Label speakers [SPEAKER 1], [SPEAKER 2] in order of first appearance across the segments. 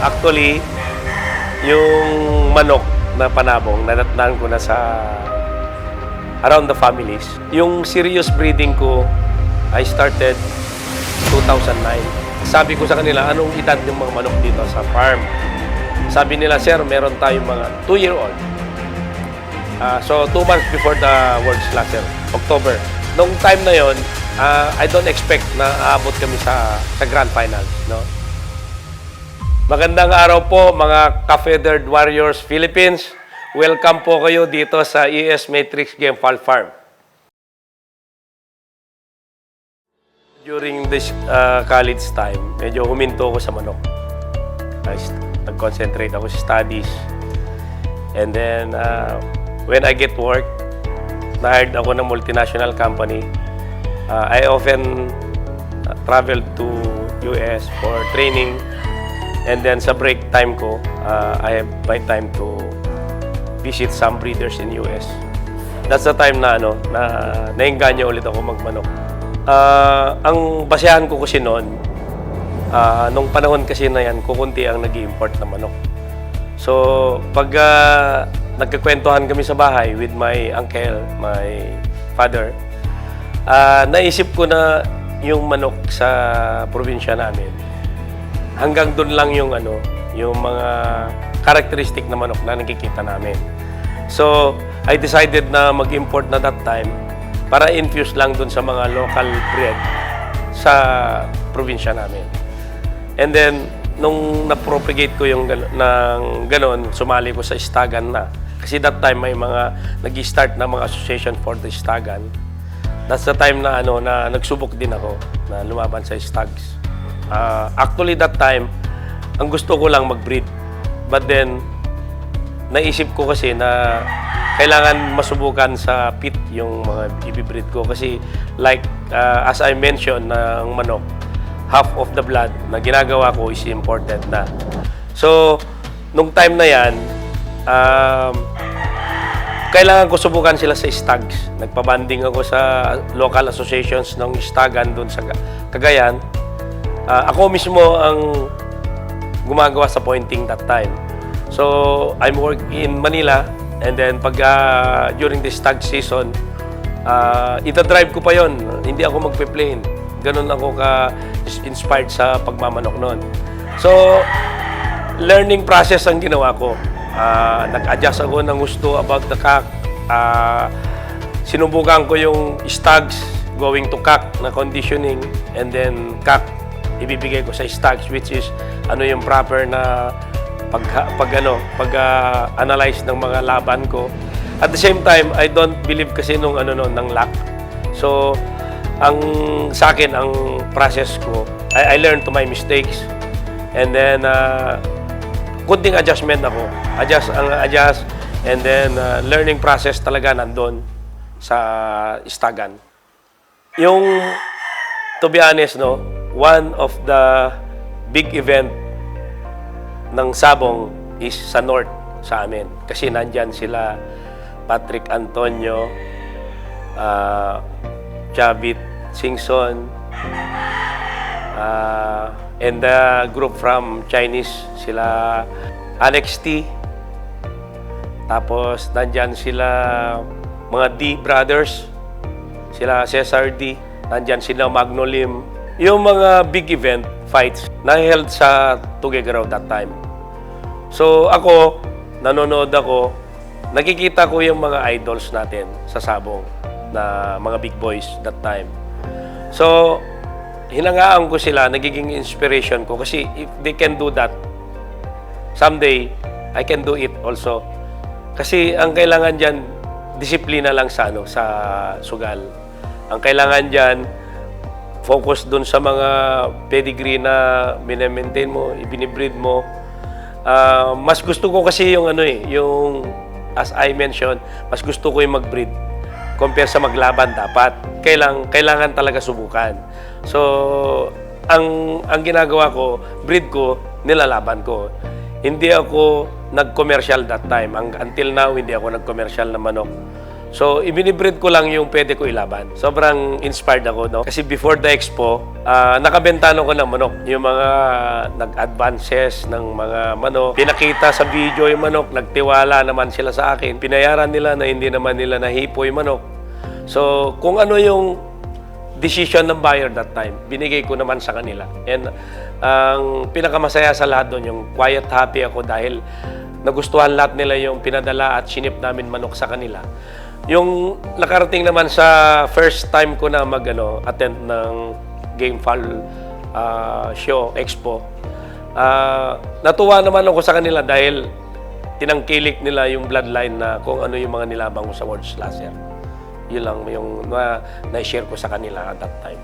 [SPEAKER 1] actually, yung manok na panabong, nadatnan ko na sa around the families. Yung serious breeding ko, I started 2009. Sabi ko sa kanila, anong edad yung mga manok dito sa farm? Sabi nila, sir, meron tayong mga 2-year-old. Ah, so, two months before the World Slasher, October. Nung time na yon, ah, I don't expect na aabot kami sa, sa Grand Final. No? Magandang araw po mga ka-feathered warriors Philippines. Welcome po kayo dito sa ES Matrix Game Fall Farm. During this uh, college time, medyo huminto ako sa manok. I Nag-concentrate ako sa studies. And then, uh, when I get work, na-hired ako ng multinational company. Uh, I often uh, travel to US for training And then sa break time ko, uh, I have my time to visit some breeders in US. That's the time na ano, na nainganyo ulit ako magmanok. Ah, ang basehan ko kasi noon, ah, nung panahon kasi na yan, kukunti ang nag import na manok. So, pag ah, nagkakwentuhan kami sa bahay with my uncle, my father, ah, naisip ko na yung manok sa probinsya namin, hanggang doon lang yung ano, yung mga characteristic na manok na nakikita namin. So, I decided na mag-import na that time para infuse lang doon sa mga local breed sa probinsya namin. And then, nung na-propagate ko yung gal- ng ganon, sumali ko sa Istagan na. Kasi that time may mga nag-start na mga association for the Istagan. That's the time na ano na nagsubok din ako na lumaban sa Stags. Ah, actually that time, ang gusto ko lang mag-breed. But then, naisip ko kasi na kailangan masubukan sa pit yung mga ibibreed ko. Kasi like, ah, as I mentioned, na ang manok, half of the blood na ginagawa ko is imported na. So, nung time na yan, um, kailangan ko subukan sila sa stags. Nagpabanding ako sa local associations ng stagan doon sa Cagayan. Ah, ako mismo ang gumagawa sa pointing that time. So, I'm work in Manila and then pag ah, during the stag season, uh, ita-drive ko pa yon. Hindi ako magpe-plane. Ganun ako ka inspired sa pagmamanok noon. So, learning process ang ginawa ko. Ah, nag-adjust ako ng gusto about the cock. Ah, sinubukan ko yung stags going to cock na conditioning and then cock ibibigay ko sa stags which is ano yung proper na pag pag ano pag ah, analyze ng mga laban ko at the same time I don't believe kasi nung ano no ng luck so ang sa akin ang process ko I, I learned to my mistakes and then uh, kunting adjustment ako. Adjust ang adjust and then uh, learning process talaga nandun sa Istagan. Yung to be honest no, one of the big event ng Sabong is sa North sa amin. Kasi nandyan sila Patrick Antonio, uh, Chavit Singson, uh, and the group from Chinese, sila Annex T. Tapos, nandyan sila mga D brothers, sila Cesar D. Nandyan sila Magnolim. Yung mga big event fights na held sa Tuguegarao that time. So, ako, nanonood ako, nakikita ko yung mga idols natin sa Sabong na mga big boys that time. So, hinangaan ko sila, nagiging inspiration ko kasi if they can do that, someday, I can do it also. Kasi ang kailangan dyan, disiplina lang sa, ano, sa sugal. Ang kailangan dyan, focus dun sa mga pedigree na minemaintain mo, ibinibreed mo. Ah, mas gusto ko kasi yung ano eh, yung as I mentioned, mas gusto ko yung mag-breed compare sa maglaban dapat. Kailang, kailangan talaga subukan. So, ang ang ginagawa ko, breed ko, nilalaban ko. Hindi ako nag-commercial that time. Ang, until now, hindi ako nag-commercial na manok. So, ibinibreed ko lang yung pwede ko ilaban. Sobrang inspired ako, no? Kasi before the expo, ah, nakabentano ko ng manok. Yung mga nag-advances ng mga manok. Pinakita sa video yung manok, nagtiwala naman sila sa akin. Pinayaran nila na hindi naman nila nahipo yung manok. So, kung ano yung decision ng buyer that time, binigay ko naman sa kanila. And ang pinakamasaya sa lahat doon, yung quiet happy ako dahil nagustuhan lahat nila yung pinadala at sinip namin manok sa kanila. Yung nakarating naman sa first time ko na mag ano, attend ng Game Fall ah, show, expo, ah, natuwa naman ako sa kanila dahil tinangkilik nila yung bloodline na kung ano yung mga nilabang ko sa World Slasher. Yun lang yung na, na-share ko sa kanila at that time.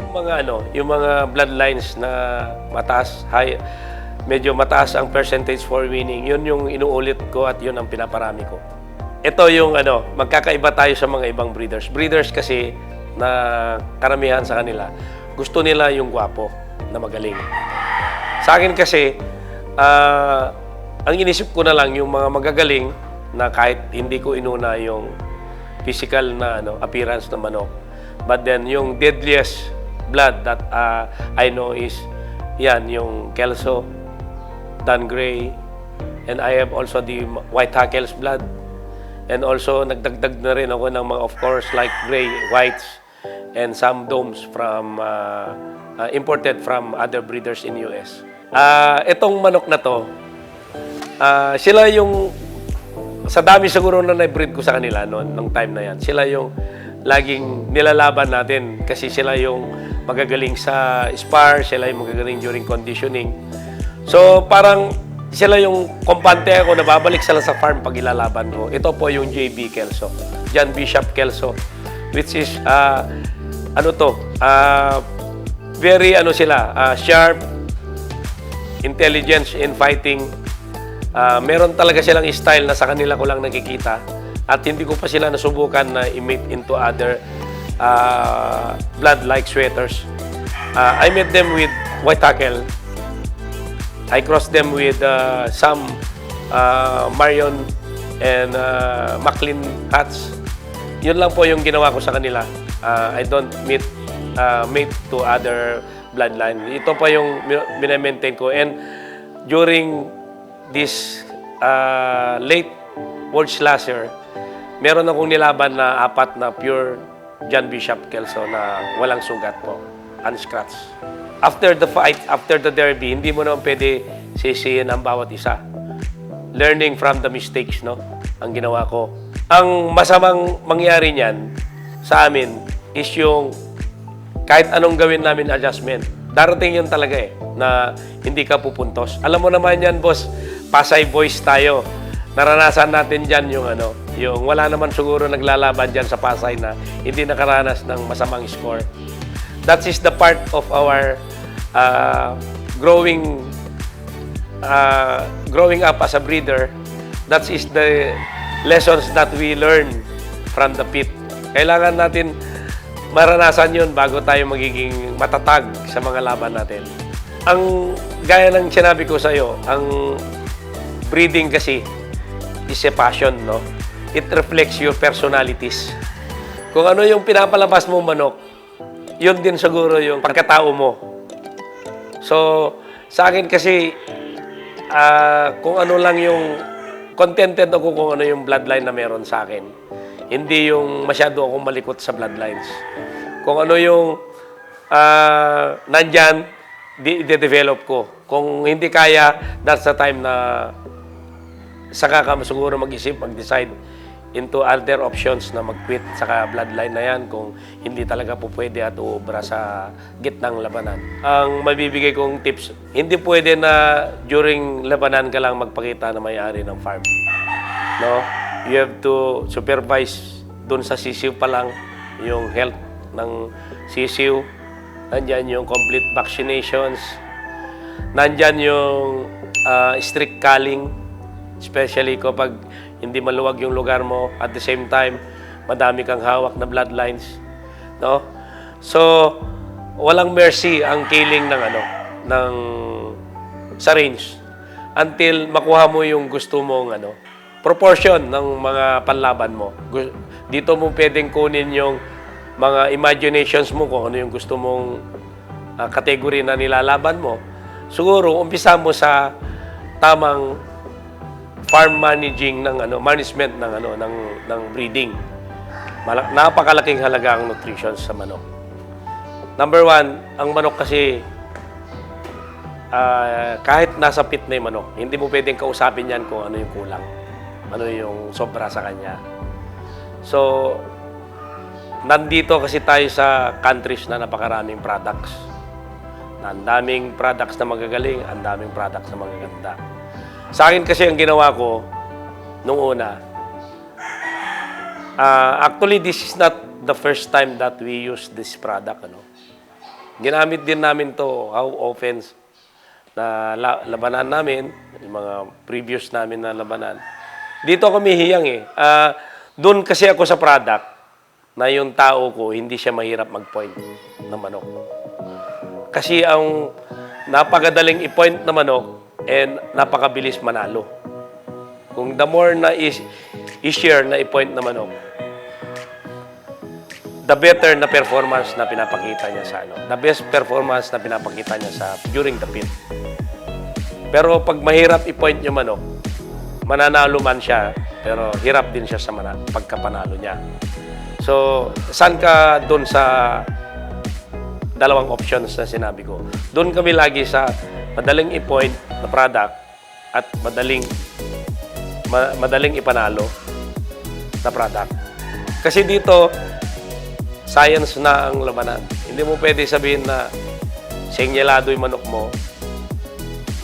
[SPEAKER 1] Yung mga ano, yung mga bloodlines na mataas, high, medyo mataas ang percentage for winning, yun yung inuulit ko at yun ang pinaparami ko. Ito yung ano, magkakaiba tayo sa mga ibang breeders. Breeders kasi na karamihan sa kanila, gusto nila yung gwapo na magaling. Sa akin kasi, ah, ang inisip ko na lang yung mga magagaling na kahit hindi ko inuna yung physical na ano, appearance ng manok. But then, yung deadliest blood that ah, I know is yan, yung Kelso, Dan Gray, and I have also the White Hackles blood. And also, nagdagdag na rin ako ng mga, of course, like gray, whites, and some domes from, uh, uh, imported from other breeders in US. Ah, itong manok na to, ah, sila yung, sa dami siguro na na-breed ko sa kanila noon, nung time na yan, sila yung laging nilalaban natin kasi sila yung magagaling sa spar, sila yung magagaling during conditioning. So, parang sila yung kumpante ako na babalik sila sa farm pag ilalaban ko. Ito po yung JB Kelso. John Bishop Kelso. Which is, ah, ano to, ah, very ano sila, ah, sharp, intelligence in fighting. Ah, meron talaga silang style na sa kanila ko lang nakikita. At hindi ko pa sila nasubukan na i-mate into other ah, blood-like sweaters. Ah, I met them with white tackle. I crossed them with uh, some uh, Marion and uh, Maclean hats. Yun lang po yung ginawa ko sa kanila. Uh, I don't meet uh, mate to other bloodline. Ito pa yung minamaintain ko. And during this uh, late World Slasher, meron akong nilaban na apat na pure John Bishop Kelso na walang sugat po, unscratched. After the fight, after the derby, hindi mo naman pwede sisihin ang bawat isa. Learning from the mistakes, no? Ang ginawa ko. Ang masamang mangyari niyan sa amin is yung kahit anong gawin namin adjustment, darating yun talaga eh, na hindi ka pupuntos. Alam mo naman yan, boss, Pasay boys tayo. Naranasan natin dyan yung ano, yung wala naman siguro naglalaban dyan sa Pasay na hindi nakaranas ng masamang score. That is the part of our uh, growing uh, growing up as a breeder. That is the lessons that we learn from the pit. Kailangan natin maranasan yun bago tayo magiging matatag sa mga laban natin. Ang gaya ng sinabi ko sa iyo, ang breeding kasi is a passion, no? It reflects your personalities. Kung ano yung pinapalabas mo manok, yun din siguro yung pagkatao mo. So, sa akin kasi, ah, kung ano lang yung, contented ako kung ano yung bloodline na meron sa akin. Hindi yung masyado akong malikot sa bloodlines. Kung ano yung ah, nandyan, di, develop ko. Kung hindi kaya, that's the time na saka ka siguro mag-isip, mag-decide into other options na mag-quit sa bloodline na yan kung hindi talaga po pwede at uubra sa gitnang labanan. Ang mabibigay kong tips, hindi pwede na during labanan ka lang magpakita na may-ari ng farm. No? You have to supervise dun sa sisiw pa lang yung health ng sisiw. Nandyan yung complete vaccinations. Nandyan yung ah, strict culling. Especially kapag hindi maluwag yung lugar mo. At the same time, madami kang hawak na bloodlines. No? So, walang mercy ang killing ng ano, ng sa range until makuha mo yung gusto mong ano, proportion ng mga panlaban mo. Dito mo pwedeng kunin yung mga imaginations mo kung ano yung gusto mong ah, category na nilalaban mo. Siguro, umpisa mo sa tamang farm managing ng ano, management ng ano ng ng breeding. Malak- napakalaking halaga ang nutrition sa manok. Number one, ang manok kasi ah, kahit nasa pit na yung manok, hindi mo pwedeng kausapin yan kung ano yung kulang. Ano yung sobra sa kanya. So, nandito kasi tayo sa countries na napakaraming products. Ang daming products na magagaling, ang daming products na magaganda. Sa akin kasi ang ginawa ko, nung una, ah, actually this is not the first time that we use this product. Ano? Ginamit din namin to how often na la- labanan namin, yung mga previous namin na labanan. Dito ako hiyang eh. Ah, Doon kasi ako sa product na yung tao ko, hindi siya mahirap mag-point ng manok. Kasi ang napakadaling i-point na manok and napakabilis manalo. Kung the more na is, i-share na i-point na manok, the better na performance na pinapakita niya sa ano. The best performance na pinapakita niya sa during the pit. Pero pag mahirap i-point yung manok, mananalo man siya, pero hirap din siya sa mana, pagkapanalo niya. So, saan ka doon sa dalawang options na sinabi ko? Doon kami lagi sa madaling i-point na product at madaling ma- madaling ipanalo na product. Kasi dito, science na ang labanan. Hindi mo pwede sabihin na senyalado yung manok mo,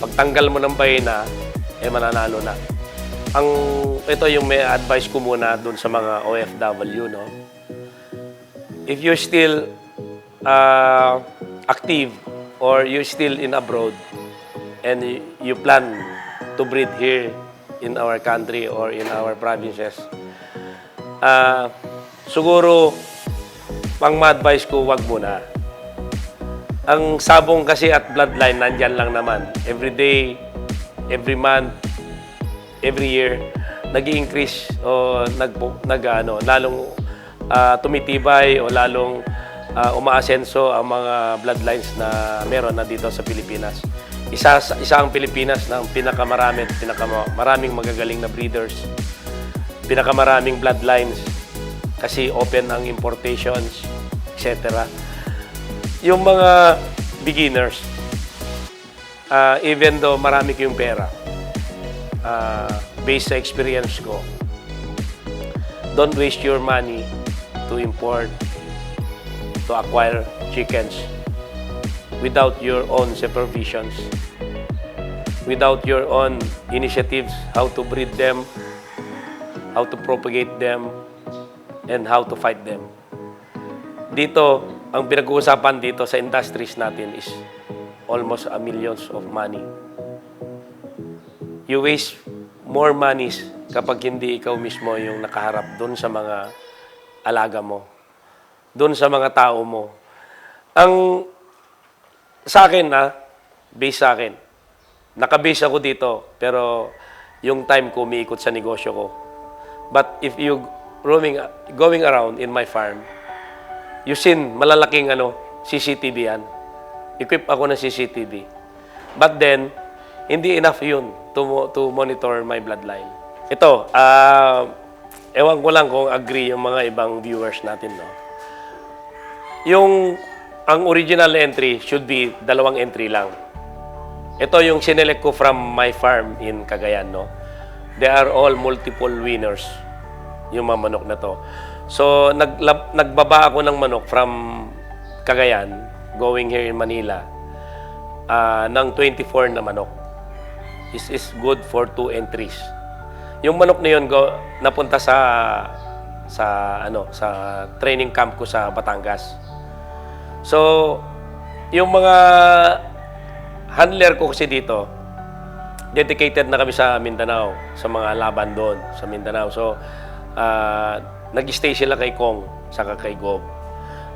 [SPEAKER 1] pagtanggal mo ng bahina, eh mananalo na. Ang ito yung may advice ko muna doon sa mga OFW, no? If you're still uh, active or you're still in abroad and you plan to breed here in our country or in our provinces, ah siguro pang ma-advise ko, wag muna. Ang sabong kasi at bloodline, nandyan lang naman. Every day, every month, every year, nag increase o nag, nag ano, lalong ah, tumitibay o lalong ah, umaasenso ang mga bloodlines na meron na dito sa Pilipinas. Isa, sa- isa ang Pilipinas na ang pinakamarami pinakamaraming magagaling na breeders, pinakamaraming bloodlines, kasi open ang importations, etc. Yung mga beginners, ah, even though marami kayong pera, ah, based sa experience ko, don't waste your money to import, to acquire chickens without your own supervisions, without your own initiatives, how to breed them, how to propagate them, and how to fight them. Dito, ang pinag-uusapan dito sa industries natin is almost a millions of money. You waste more monies kapag hindi ikaw mismo yung nakaharap doon sa mga alaga mo, doon sa mga tao mo. Ang sa akin na, base sa akin, nakabase ako dito, pero yung time ko umiikot sa negosyo ko. But if you roaming, going around in my farm, you seen malalaking ano, CCTV yan. Equip ako ng CCTV. But then, hindi enough yun to, to monitor my bloodline. Ito, ah, ewan ko lang kung agree yung mga ibang viewers natin, no? Yung, ang original entry should be dalawang entry lang. Ito yung sinelect ko from my farm in Cagayan, no? They are all multiple winners, yung mga manok na to. So, naglab, nagbaba ako ng manok from Cagayan, going here in Manila, ah, ng 24 na manok. This is good for two entries. Yung manok na yun, go, napunta sa sa ano sa training camp ko sa Batangas. So, yung mga handler ko kasi dito, dedicated na kami sa Mindanao, sa mga laban doon sa Mindanao. So, ah, nag-stay sila kay Kong, saka kay Gob.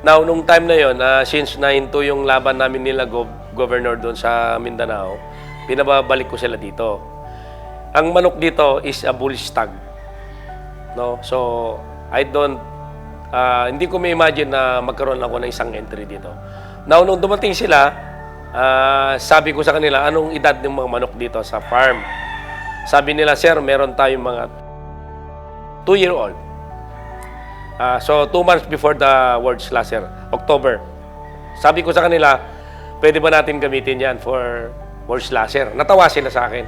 [SPEAKER 1] Now, nung time na yon, ah, since nahinto yung laban namin nila Gob, governor doon sa Mindanao, pinababalik ko sila dito. ang manok dito is a bull stag. No? So, I don't, ah, hindi ko may imagine na magkaroon ako ng isang entry dito. Now, nung dumating sila, ah, sabi ko sa kanila, anong edad ng mga manok dito sa farm? Sabi nila, sir, meron tayong mga 2-year-old. Ah, so, two months before the word slasher, October. Sabi ko sa kanila, pwede ba natin gamitin yan for word slasher? Natawa sila sa akin.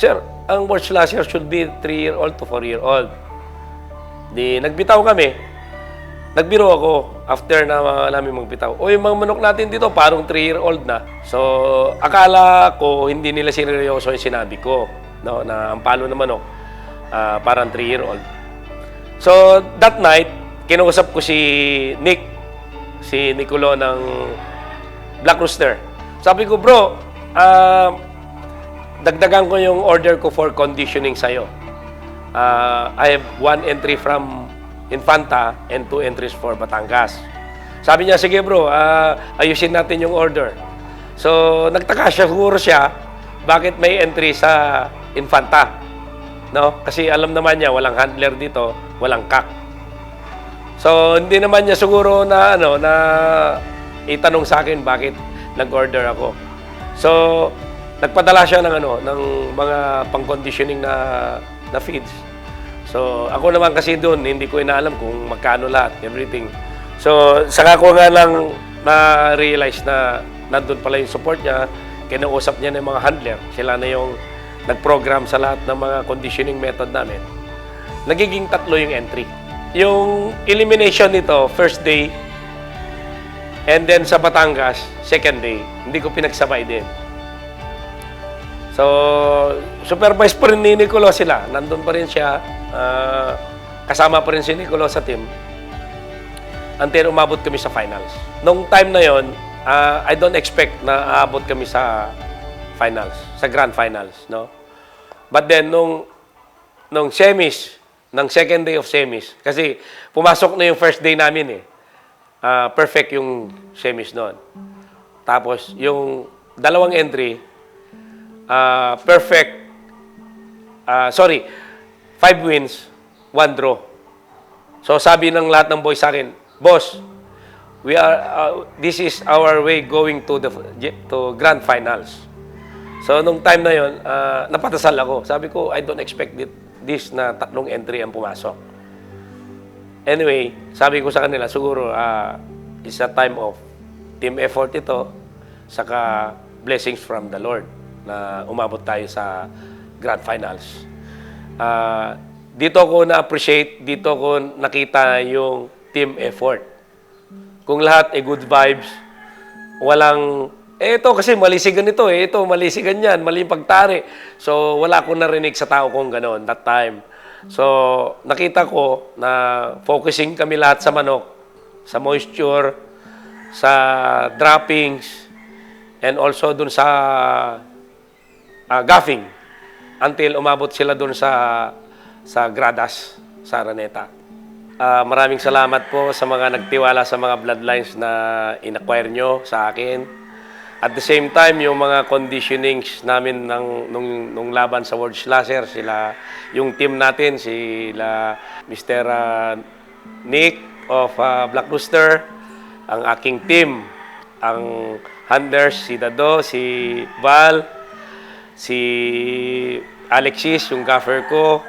[SPEAKER 1] Sir, ang word slasher should be 3-year-old to 4-year-old. Di, nagbitaw kami. Nagbiro ako after na uh, namin magbitaw. O yung mga manok natin dito, parang 3-year-old na. So, akala ko hindi nila sineryoso yung sinabi ko. No, na ang palo ng manok, ah, parang 3-year-old. So, that night, kinausap ko si Nick, si Nicolo ng Black Rooster. Sabi ko, bro, ah, dagdagan ko yung order ko for conditioning sa'yo. Ah, I have one entry from Infanta and two entries for Batangas. Sabi niya, sige bro, ah, ayusin natin yung order. So, nagtaka siya, siguro siya, bakit may entry sa Infanta? No? Kasi alam naman niya, walang handler dito, walang kak. So, hindi naman niya siguro na, ano, na itanong sa akin bakit nag-order ako. So, nagpadala siya ng, ano, ng mga pang-conditioning na, na feeds. So, ako naman kasi doon, hindi ko inaalam kung magkano lahat, everything. So, saka ko nga lang na-realize na nandun pala yung support niya, kinausap niya ng mga handler. Sila na yung nag-program sa lahat ng mga conditioning method namin. Nagiging tatlo yung entry. Yung elimination nito, first day, and then sa Batangas, second day. Hindi ko pinagsabay din. So, supervise pa rin ni Nicolo sila. Nandun pa rin siya. Ah, kasama pa rin si Nicolo sa team. Until umabot kami sa finals. Nung time na yon, ah, I don't expect na aabot kami sa finals, sa grand finals, no? But then, nung, nung semis, ng second day of semis, kasi pumasok na yung first day namin eh. Ah, perfect yung semis noon. Tapos, yung dalawang entry, ah, perfect, ah, sorry, five wins, one draw. So, sabi ng lahat ng boys sa akin, Boss, we are, ah, this is our way going to the to grand finals. So, nung time na yon, ah, napatasal ako. Sabi ko, I don't expect it, this na tatlong entry ang pumasok. Anyway, sabi ko sa kanila, siguro, ah, it's a time of team effort ito, saka blessings from the Lord na umabot tayo sa grand finals. Ah, dito ko na-appreciate, dito ko nakita yung team effort. Kung lahat ay good vibes, walang, eh ito kasi malisigan ito eh, ito malisigan yan, mali yung pagtari. So wala akong narinig sa tao kong gano'n that time. So nakita ko na focusing kami lahat sa manok, sa moisture, sa droppings, and also dun sa ah, gaffing until umabot sila dun sa sa gradas sa Araneta. Ah, maraming salamat po sa mga nagtiwala sa mga bloodlines na inacquire nyo sa akin. At the same time, yung mga conditionings namin ng, nung, nung laban sa World Slasher, sila, yung team natin, sila Mr. ah, Nick of ah, Black Rooster, ang aking team, ang Handers, si Dado, si Val, si Alexis, yung gaffer ko,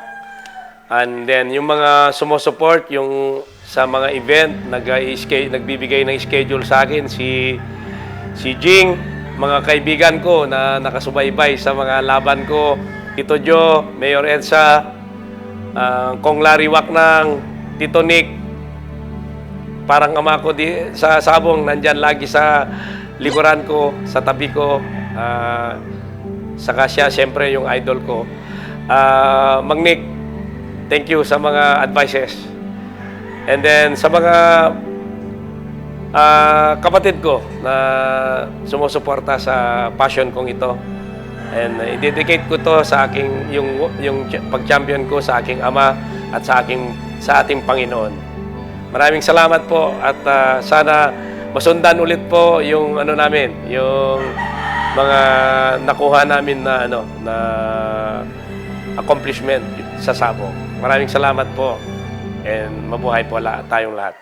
[SPEAKER 1] And then, yung mga sumusuport, yung sa mga event, nag nagbibigay ng schedule sa akin, si, si Jing, mga kaibigan ko na nakasubaybay sa mga laban ko, Tito Jo, Mayor Edsa, uh, Kong Larry Waknang, Tito Nick, parang ama ko di, sa sabong, nandyan lagi sa likuran ko, sa tabi ko, ah, saka siya, siyempre, yung idol ko. Ah, Mang Thank you sa mga advices. And then sa mga ah, kapatid ko na sumusuporta sa passion kong ito. And uh, i-dedicate ko to sa aking yung yung ch- pag-champion ko sa aking ama at sa aking sa ating Panginoon. Maraming salamat po at ah, sana masundan ulit po yung ano namin, yung mga nakuha namin na ano na accomplishment sa Sabong. Maraming salamat po and mabuhay po lahat, tayong lahat.